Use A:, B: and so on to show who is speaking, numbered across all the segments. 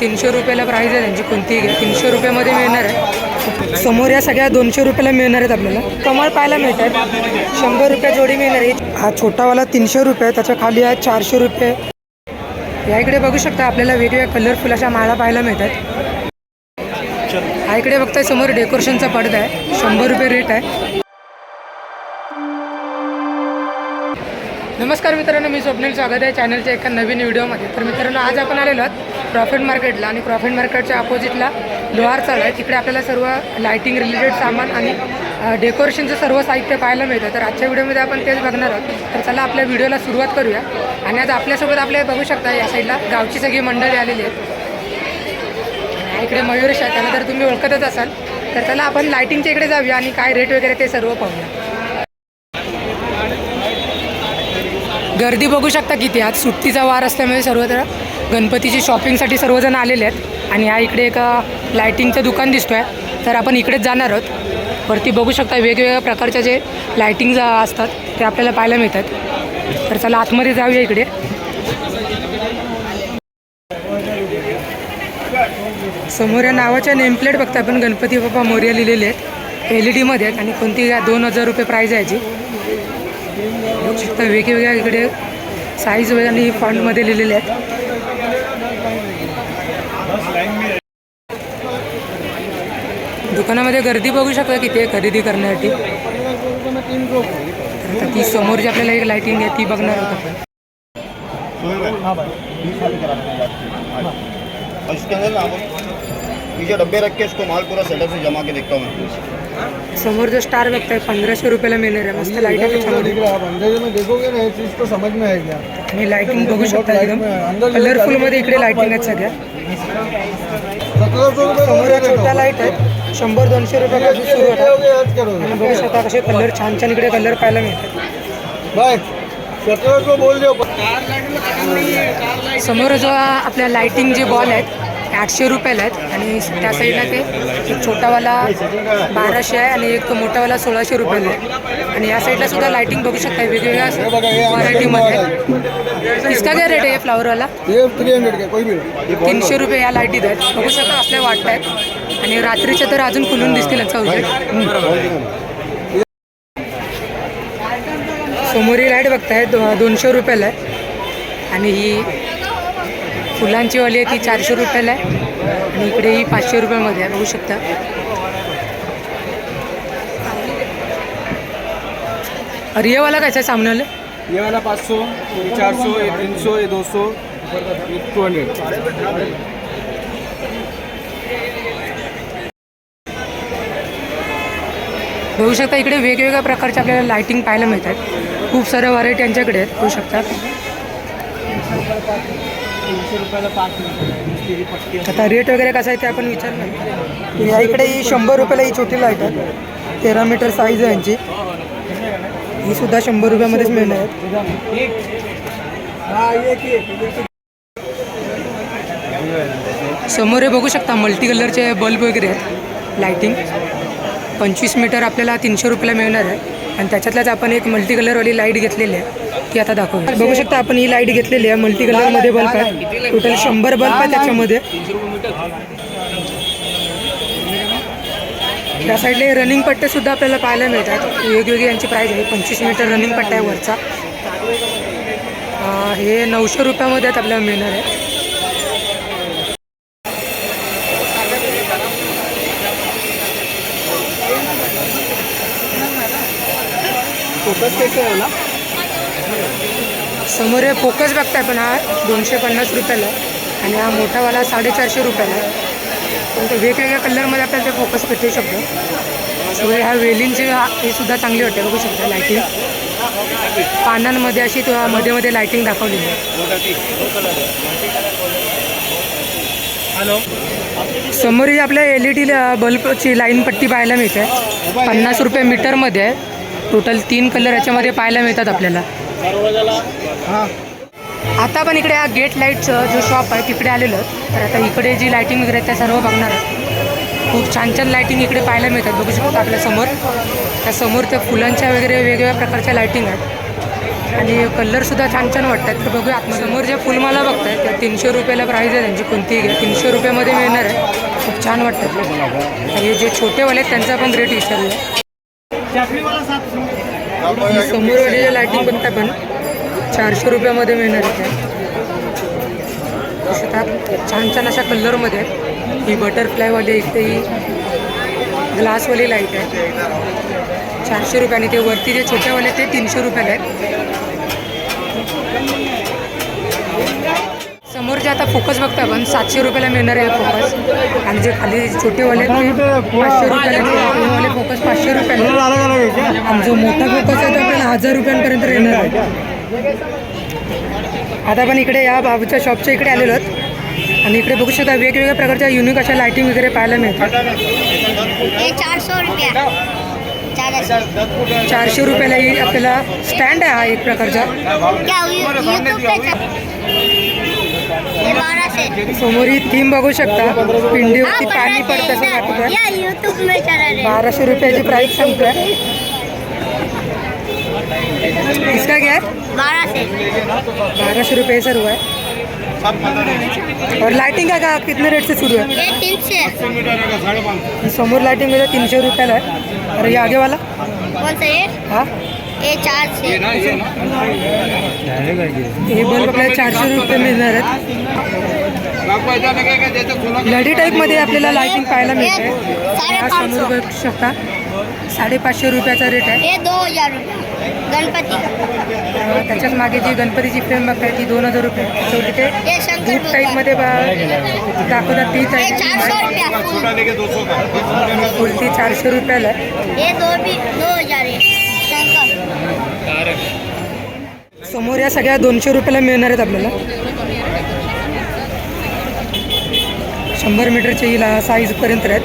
A: तीनशे रुपयाला प्राईज आहे त्यांची कोणतीही घ्या. तीनशे रुपयामध्ये मिळणार आहे. समोर या सगळ्या दोनशे रुपयाला मिळणार आहेत आपल्याला. कमळ पाहायला मिळत आहेत शंभर रुपये जोडी मिळणार आहे. हा छोटावाला तीनशे रुपये त्याच्याखाली आहे चारशे रुपये. या इकडे बघू शकता आपल्याला वेगवेगळ्या कलरफुल अशा माळा पाहायला मिळतात. हा इकडे बघताय समोर डेकोरेशनचा पडदा आहे. शंभर रुपये रेट आहे. नमस्कार मित्रांनो मी स्वप्नील स्वागत आहे. चॅनलच्या एका नवीन व्हिडिओमध्ये तर मित्रांनो आज आपण आलेलो आहोत प्रॉफिट मार्केटला आणि प्रॉफिट मार्केटच्या अपोजिटला लोहार चालू आहे. तिकडे आपल्याला सर्व लायटिंग रिलेटेड सामान आणि डेकोरेशनचं सर्व साहित्य पाहायला मिळतं. तर आजच्या व्हिडिओमध्ये आपण तेच बघणार आहोत. तर चला आपल्या व्हिडिओला सुरुवात करूया. आणि आज आपल्यासोबत आपल्या बघू शकता या साईडला गावची सगळी मंडळी आलेली आहेत. इकडे मयुरेश आहे त्याला तर तुम्ही ओळखतच असाल. तर चला आपण लायटिंगच्या इकडे जाऊया आणि काय रेट वगैरे ते सर्व पाहूया. गर्दी बघू शकता किती आज सुट्टीचा वार असल्यामुळे सर्वत्र गणपतीची शॉपिंगसाठी सर्वजण आलेले आहेत. आणि हा इकडे एक लायटिंगचं दुकान दिसतो आहे तर आपण इकडेच जाणार आहोत. वरती बघू शकता वेगवेगळ्या प्रकारच्या जे लायटिंग असतात ते आपल्याला पाहायला मिळतात. तर चला आतमध्ये जाऊया इकडे. समोर या नावाच्या नेमप्लेट बघता आपण गणपती बाप्पा मोर्या लिहिलेले आहेत. एल ई डीमध्ये आहेत आणि कोणती या दोन हजार रुपये प्राईज आहे याची. बघू शकता वेगवेगळ्या इकडे साईज वगैरे आणि फॉन्टमध्ये लिहिलेले आहेत. दुकानामध्ये गर्दी बघू शकता किती आहे आता ती समोरची आपल्याला एक लाईटिंग आहे, ती
B: जो डब्बे रख के इसको माल पूरा सेटअप से जमा के देखता हूँ
A: समोर जो स्टार आहे. मस्त लाईट आहे त्याच्यामध्ये.
C: दिख रहा है आप अंधेरे में देखोगे ना चीज़ तो समझ में
A: शकता एकदम. कलरफुल मध्ये इकडे लाईटिंग आहेत सगळ्या.
C: सौ रुपये
A: समोर शंभर दोनशे रुपयापासून सुरू होतात आणि बघू शकता कसे कलर छान छान इकडे कलर पाहायला मिळतात. समोर जो आपल्या लाईटिंग जे बॉल आहेत आठशे रुपयाला आहेत. आणि त्या साईडला ते एक छोटावाला बाराशे आहे आणि एक मोठावाला सोळाशे रुपयाला आहे. आणि या साईडला सुद्धा लाईटिंग बघू शकता वेगवेगळ्या व्हरायटीमध्ये इसका काय रेट आहे फ्लावरवाला
C: ये थ्री हंड्रेड का? कोई भी लो.
A: तीनशे रुपये या लाईटीत आहेत. बघू शकता आपल्या वाटत आहेत. आणि रात्रीच्या तर अजून खुलून दिसतील यांचा उजेड. समोरील लाइट बघताय दो दोनशे रुपयाला आहे. आणि ही फुलांची वाली आहे ती चारशे रुपयाला आहे. आणि इकडे ही पाचशे रुपयामध्ये आहे बघू शकता. अरे ये वाला कैसा सामने वाले
C: ये वाला पाँच सौ ये चार सौ ये तीन सौ ये दो सौ ये टू हंड्रेड
A: बघू शकता इकडे वेगवेगळ्या प्रकारच्या आपल्याला लाईटिंग पाहायला मिळतात. खूप साऱ्या व्हरायटी यांच्याकडे आहेत बघू शकता. आता रेट वगैरे कसा आहे ते आपण विचारलं या इकडे ही शंभर रुपयाला ही छोटी लाइट आहे. तेरा मीटर साईज आहे यांची. ही सुद्धा शंभर रुपयामध्येच मिळणार आहे. समोर हे बघू शकता मल्टी कलरचे बल्ब वगैरे आहेत. लाईटिंग पंचवीस मीटर आपल्याला तीनशे रुपयाला मिळणार आहे. आणि त्याच्यातल्याच आपण एक मल्टी कलरवाली लाइट घेतलेली आहे. ती आता दाखवू. बघू शकता आपण ही लाइट घेतलेली आहे मल्टी कलरमध्ये बल्ब आहे टोटल शंभर बल्ब आहे त्याच्यामध्ये. त्या साईडला रनिंग पट्टे सुद्धा आपल्याला पाहायला मिळतात. वेगवेगळी यांची प्राईस आहे. पंचवीस मीटर रनिंग पट्टा आहे वरचा. हे नऊशे रुपयामध्ये आहेत आपल्याला मिळणार आहे.
C: फोकस कैसे है ना?
A: समोर हे फोकस बघताय पण हा दोनशे पन्नास रुपयाला आणि हा मोठावाला साडेचारशे रुपयाला. पण ते वेगवेगळ्या कलरमध्ये आपल्याला ते फोकस भेटू शकतो. सगळे ह्या वेलींचे हे सुद्धा चांगली वाटते बघू शकता लायटिंग पानांमध्ये अशी तो मध्ये मध्ये लायटिंग दाखवलेली आहे.
C: हॅलो
A: समोर ही आपल्या एल ई डी बल्बची लाईन पट्टी पाहायला मिळते. पन्नास रुपये मीटरमध्ये आहे. टोटल तीन कलर याच्यामध्ये पाहायला मिळतात आपल्याला.
C: हां.
A: आता आपण इकडे हा गेट लाईटचं जो शॉप आहे तिकडे आलेलो तर आता इकडे जी लाईटिंग वगैरे त्या सर्व बघणार खूप छान छान लाईटिंग इकडे पाहायला मिळतात. बघू शकतो आपल्यासमोर. त्या समोर त्या फुलांच्या वगैरे वेगवेगळ्या प्रकारच्या लाईटिंग आहेत. आणि कलरसुद्धा छान छान वाटतात. तर बघूया आतमध्ये समोर ज्या फुलमाला बघताय त्या तीनशे रुपयाला प्राईज आहे. त्यांची कोणतीही घ्या. तीनशे रुपयामध्ये मिळणार आहे. खूप छान वाटतात. आणि जे छोटेवाले आहेत त्यांचा पण रेट विचारूया. समोरवाले जे लायटिंग बघताय पण चारशे रुपयामध्ये मिळणार आहे. छान छान अशा कलरमध्ये ही बटरफ्लायवाली इथे ही ग्लासवाली लाइट आहे. चारशे रुपयाने ते वरती जे छोटेवाले ते तीनशे रुपयाला आहेत. समोर जे आता फोकस बघता आपण सातशे रुपयाला मिळणार आहे फोकस आणि जे खाली छोटेवाले पाचशे रुपयाला फोकस पाचशे रुपयाला. आणि जो मोठा फोकस आहे तो आपल्याला हजार रुपयांपर्यंत येणार आहे. आता आपण इकडे या बाबूच्या शॉपच्या इकडे आलेलो आहोत. आणि इकडे बघू शकता वेगवेगळ्या प्रकारच्या युनिक अशा लाईटिंग वगैरे पाहायला मिळतात. चारशे रुपयाला ही आपल्याला स्टँड आहे हा एक प्रकारचा. समोर ही थीम बघू शकता. पिंडीवरती पाणी पडतं असं बाराशे रुपयाची प्राइस सांगतोय. इसका क्या है
D: बारह से
A: रुपये सर्व है और लाइटिंग का का कितने रेट से शुरू है
D: ये तीन से
A: समोर लाइटिंग में तीनशे रुपयाला है और ये आगे वाला.
D: कौन सा ये
A: हाँ
D: ये चार से
A: हे बल्ब आपल्याला चारशे रुपये मिळणार आहेत. लढी टाईपमध्ये आपल्याला लाइटिंग पाहायला मिळते. समोर बघू शकता. साडेपाचशे रुपयाचा रेट आहे.
D: गणपति.
A: त्याच्याच मागे जी गणपतीची फ्रेम बघताय ती दोन हजार रुपये. शेवटी ते
D: ये शंकर
A: दूध टाईपमध्ये बा- दाखवतात ती
D: सौ
A: टाईप फुलती चारशे रुपयाला. आहे
D: ये दो भी दो हजार शंकर.
A: समोर या सगळ्या दोनशे रुपयाला मिळणार आहेत आपल्याला. शंभर मीटरचे हिला साईजपर्यंत आहेत.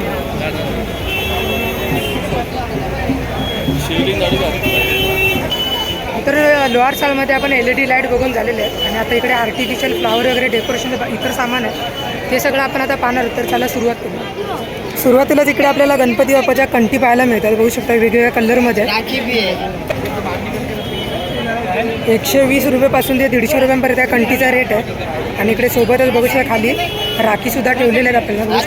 A: तर लोअर सालमध्ये आपण एल ई डी लाइट बघून झालेले आहेत. आणि आता इकडे आर्टिफिशियल फ्लावर वगैरे डेकोरेशन इतर सामान आहे ते सगळं आपण आता पाहणार. तर चला सुरुवात करू. सुरुवातीलाच इकडे आपल्याला गणपती बाप्पाच्या कंठी पाहायला मिळतात. बघू शकता वेगवेगळ्या कलरमध्ये एकशे वीस रुपयेपासून ते दीडशे रुपयांपर्यंत त्या कंठीचा रेट आहे. आणि इकडे सोबतच बघू शकता खाली राखीसुद्धा ठेवलेले आहेत आपल्याला.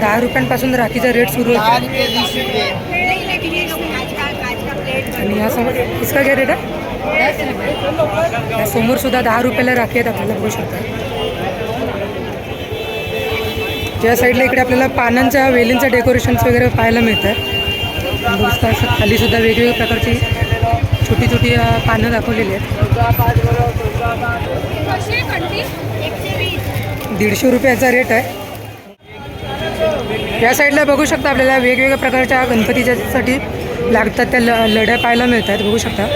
A: दहा रुपयांपासून राखीचा रेट सुरू
E: दहा
A: आणि या समोर इसका काय रेट आहे या समोर सुद्धा दहा रुपयाला राखी आहेत आपल्याला बघू शकता. त्या साईडला इकडे आपल्याला पानांच्या वेलींचं डेकोरेशन्स वगैरे पाहायला मिळतं आहे असं खाली सुद्धा वेगवेगळ्या प्रकारची छोटी छोटी पानं दाखवलेली आहेत. दीडशे रुपयाचा रेट आहे. या साईडला बघू शकता आपल्याला वेगवेगळ्या प्रकारच्या गणपतीच्यासाठी लागतात त्या ल लढ्या पाहायला मिळतात बघू शकता.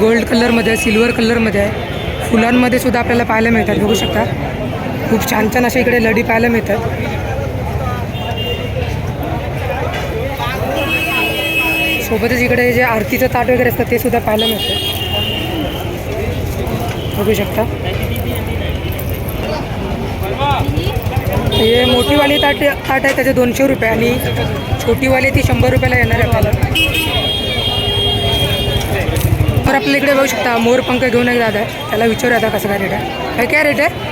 A: गोल्ड कलरमध्ये सिल्वर कलरमध्ये आहे. फुलांमध्ये सुद्धा आपल्याला पाहायला मिळतात बघू शकता. खूप छान छान अशा इकडे लढी पाहायला मिळतात. सोबतच इकडे जे आरतीचं ताट वगैरे असतं ते सुद्धा पाहायला मिळतं बघू शकता. हे मोठीवाली ताट ताट आहे त्याचे दोनशे रुपये आणि छोटीवाली ती शंभर रुपयाला येणार आहे आपल्याला. तर आपल्या इकडे बघू शकता मोर पंख घेऊन एक दादा आहे. त्याला विचारू आता कसं काय रेट आहे. काय काय रेट आहे?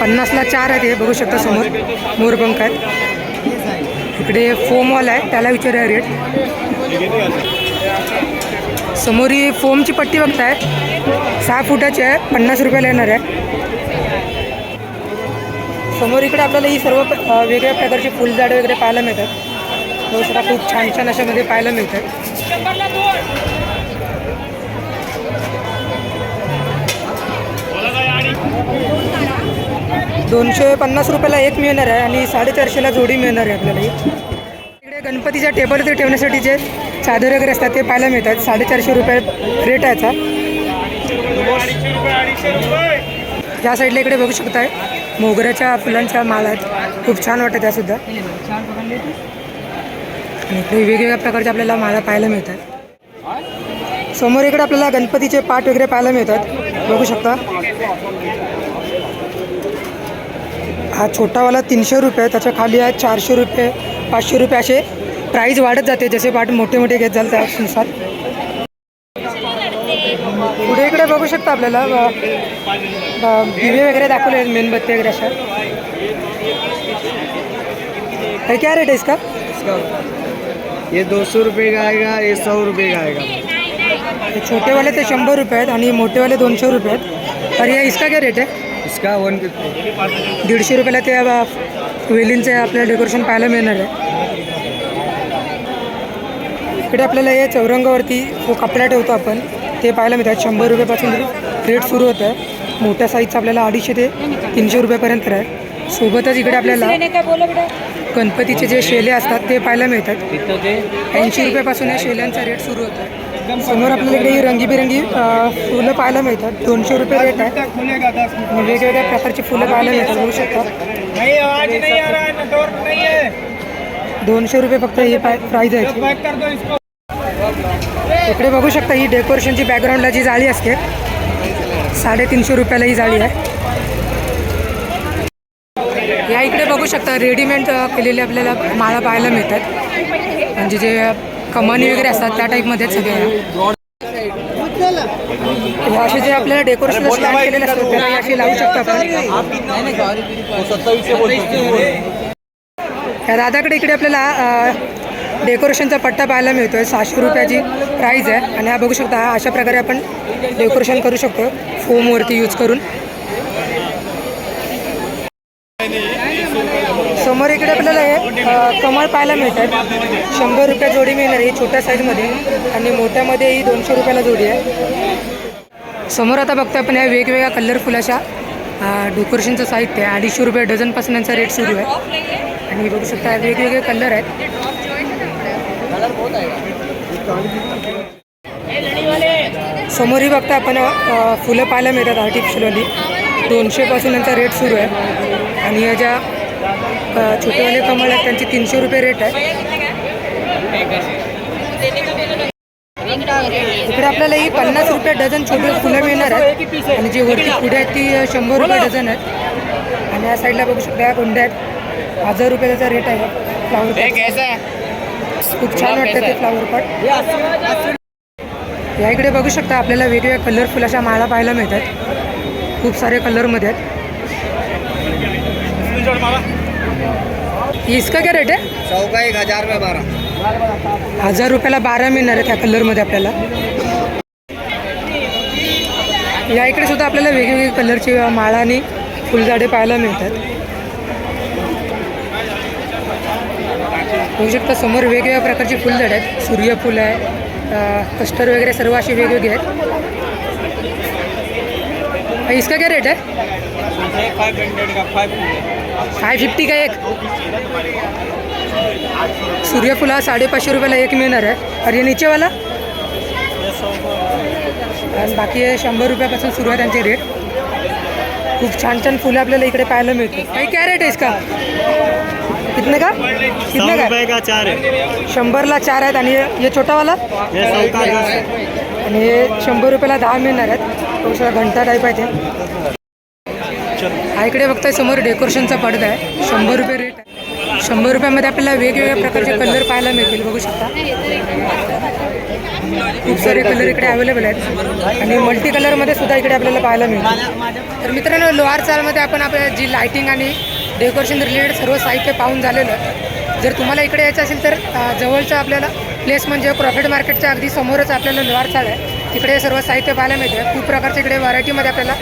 A: पन्नासला चार आहेत हे बघू शकता समोर. मोरपंख आहेत. इकडे फोमवाला आहे त्याला विचारूया रेट समोर ही फोमची पट्टी बघताय. सहा फुटाची आहे पन्नास रुपयाला येणार आहे. समोर इकडे आपल्याला ही सर्व वेगळ्या प्रकारची फुलझाडं वगैरे पाहायला मिळतात. दोसरा खूप छान छान अशामध्ये पाहायला मिळतात दोनशे पन्नास रुपयाला एक मिळणार आहे आणि साडेचारशेला जोडी मिळणार आहे आपल्याला गणपतीच्या टेबलवरती ठेवण्यासाठी जे चादर वगैरे असतात ते पाहायला मिळतात. साडेचारशे रुपये रेट आहे याचा. या साईडला इकडे बघू शकताय. मोगऱ्याच्या फुलांच्या माळा आहेत. खूप छान वाटत त्या त्यासुद्धा आणि इकडे वेगवेगळ्या प्रकारच्या आपल्याला माळा पाहायला मिळतात. समोर इकडे आपल्याला गणपतीचे पाठ वगैरे पाहायला मिळतात. बघू शकता. हा छोटावाला तीनशे रुपये त्याच्याखाली आहे चारशे रुपये. पाचशे रुपये असे प्राईज वाढत जाते. जसे पाठ मोठे मोठे घेत जाल त्यानुसार पुढे इकडे बघू शकता आपल्याला दिवे वगैरे दाखवले आहेत मेणबत्ती वगैरे अशा. हे क्या रेट है इसका?
C: ये दो सौ रुपये का आएगा ये सौ रुपये का आएगा.
A: छोटेवाले ते शंभर रुपये आहेत आणि मोठेवाले दोनशे रुपये आहेत. और ये इसका क्या रेट आहे?
C: इसका वन फिफ्टी.
A: दीडशे रुपयाला ते वेलींचे आपल्याला डेकोरेशन पाहायला मिळणार आहे. इकडे आपल्याला हे चौरंगावरती जो कपडा ठेवतो आपण ते पाहायला मिळतात शंभर रुपयापासून रेट सुरू होतं. आहे मोठ्या साईजचं आपल्याला अडीचशे ते तीनशे रुपयापर्यंत आहे. सोबतच इकडे आपल्याला गणपतीचे जे शेले असतात ते पाहायला मिळतात. ऐंशी रुपयापासून या शेल्यांचा रेट सुरू होतो. आहे समोर आपल्याला इकडे ही रंगीबिरंगी फुलं पाहायला मिळतात. दोनशे रुपये रेट आहे. आणि वेगवेगळ्या प्रकारची फुलं पाहायला मिळतात. बघू शकता.
C: नहीं आवाज नहीं आ रहा है नेटवर्क नहीं है
A: दोनशे रुपये फक्त ही प्राईज आहे. इकडे बघू शकता ही डेकोरेशनची बॅकग्राऊंडला जी जाळी असते साडेतीनशे रुपयाला ही जाळी आहे. या इकडे बघू शकता रेडीमेड केलेले आपल्याला माळा पाहायला मिळतात. म्हणजे जे कमानी वगैरे असतात त्या टाईपमध्ये सगळे असे जे आपल्याला डेकोरेशन स्टँड केलेले असतात त्याला असे लावू शकतात दादाकडे इकडे आपल्याला डेकोरेशनचा पट्टा पाहायला मिळतोय. सहाशे रुपयाची प्राईज आहे. आणि हा बघू शकता हा अशा प्रकारे आपण डेकोरेशन करू शकतो. फोमवरती यूज करून. समोर इकडे आपल्याला हे कमळ पाहायला मिळतात. शंभर रुपया जोडी मिळणार ही छोट्या साईजमध्ये आणि मोठ्यामध्ये ही दोनशे रुपयाला जोडी आहे. समोर आता बघतो आपण या वेगवेगळ्या कलरफुल अशा डेकोरेशनचं साहित्य आहे. अडीचशे रुपये डझनपासून यांचा रेट सुरू आहे. आणि बघू शकता वेगवेगळे कलर आहेत. समोरही बघता आपण फुलं पाहायला मिळतात आर्टिफिशियलवाली दोनशेपासून यांचा रेट सुरू आहे. आणि या ज्या छोटेवाले कमळ आहेत त्यांचे तीनशे रुपये रेट आहे. इकडे आपल्याला ही पन्नास रुपये डझन छोटे फुलं मिळणार आहेत. आणि जी वरती पुढे आहेत ती शंभर रुपये डझन आहेत. आणि या साईडला बघू शकता कोंड्या आहेत. हजार रुपये त्याचा रेट आहे. फ्लावर खूप छान वाटतं ते फ्लावर पॉट या इकडे बघू शकता आपल्याला वेगवेगळ्या कलरफुल अशा माळा पाहायला मिळतात. खूप सारे कलरमध्ये आहेत. इसका क्या रेट आहे
C: एक हजार में बारह।
A: हजार रुपयाला बारा मिळणार आहे त्या कलरमध्ये आपल्याला. या इकडे सुद्धा आपल्याला वेगवेगळ्या कलरची माळा आणि फुलझाडे पाहायला मिळतात. बघू शकता समोर वेगवेगळ्या प्रकारची फुलझाडे आहेत. सूर्यफूल आहे कस्टर वगैरे सर्व असे वेगवेगळे आहेत. इसका क्या रेट है
C: फाइव हंड्रेड का फाइव
A: फाय फिफ्टी का एक? सूर्यफूल साडेपाचशे रुपयाला एक मिळणार आहे. ये नीचेवाला? आणि बाकी हे शंभर रुपयापासून सुरू आहे त्यांचे रेट खूप छान छान फुलं आपल्याला इकडे पाहायला मिळते काही काय रेट आहे इसका कितने का? कितने का?
E: का चार
A: शंभरला चार आहेत. आणि हे- छोटावाला?
E: का
A: आणि हे शंभर रुपयाला दहा मिळणार आहेत. सगळा घंटा टाईप आहे ते. हा इकडे बघताय समोर डेकोरेशनचा पडदा आहे. शंभर रुपये रेट आहे. शंभर रुपयामध्ये आपल्याला वेगवेगळ्या प्रकारचे कलर पाहायला मिळतील बघू शकता. खूप सारे कलर इकडे अवेलेबल आहेत. आणि मल्टी कलरमध्ये सुद्धा इकडे आपल्याला पाहायला मिळतील. तर मित्रांनो लोहार चालमध्ये आपण आपल्या जी लायटिंग आणि डेकोरेशन रिलेटेड सर्व साहित्य पाहून झालेलं आहे. जर तुम्हाला इकडे यायचं असेल तर जवळचं आपल्याला प्लेस म्हणजे प्रॉफिट मार्केटच्या अगदी समोरच आपल्याला लोहार चाळ आहे. तिकडे सर्व साहित्य पाहायला मिळतं. खूप प्रकारचे इकडे व्हरायटीमध्ये आपल्याला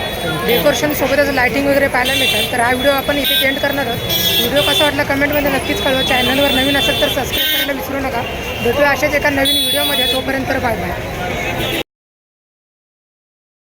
A: डेकोरेशन सोबतच लायटिंग वगैरे पाहायला मिळतात तर हा व्हिडिओ आपण इथे एंड करणार आहोत. व्हिडिओ कसा वाटला कमेंटमध्ये नक्कीच कळवा. चॅनलवर नवीन असेल तर सबस्क्राईब करायला विसरू नका. भेटूया अशाच एका नवीन व्हिडिओमध्ये तोपर्यंत बाय बाय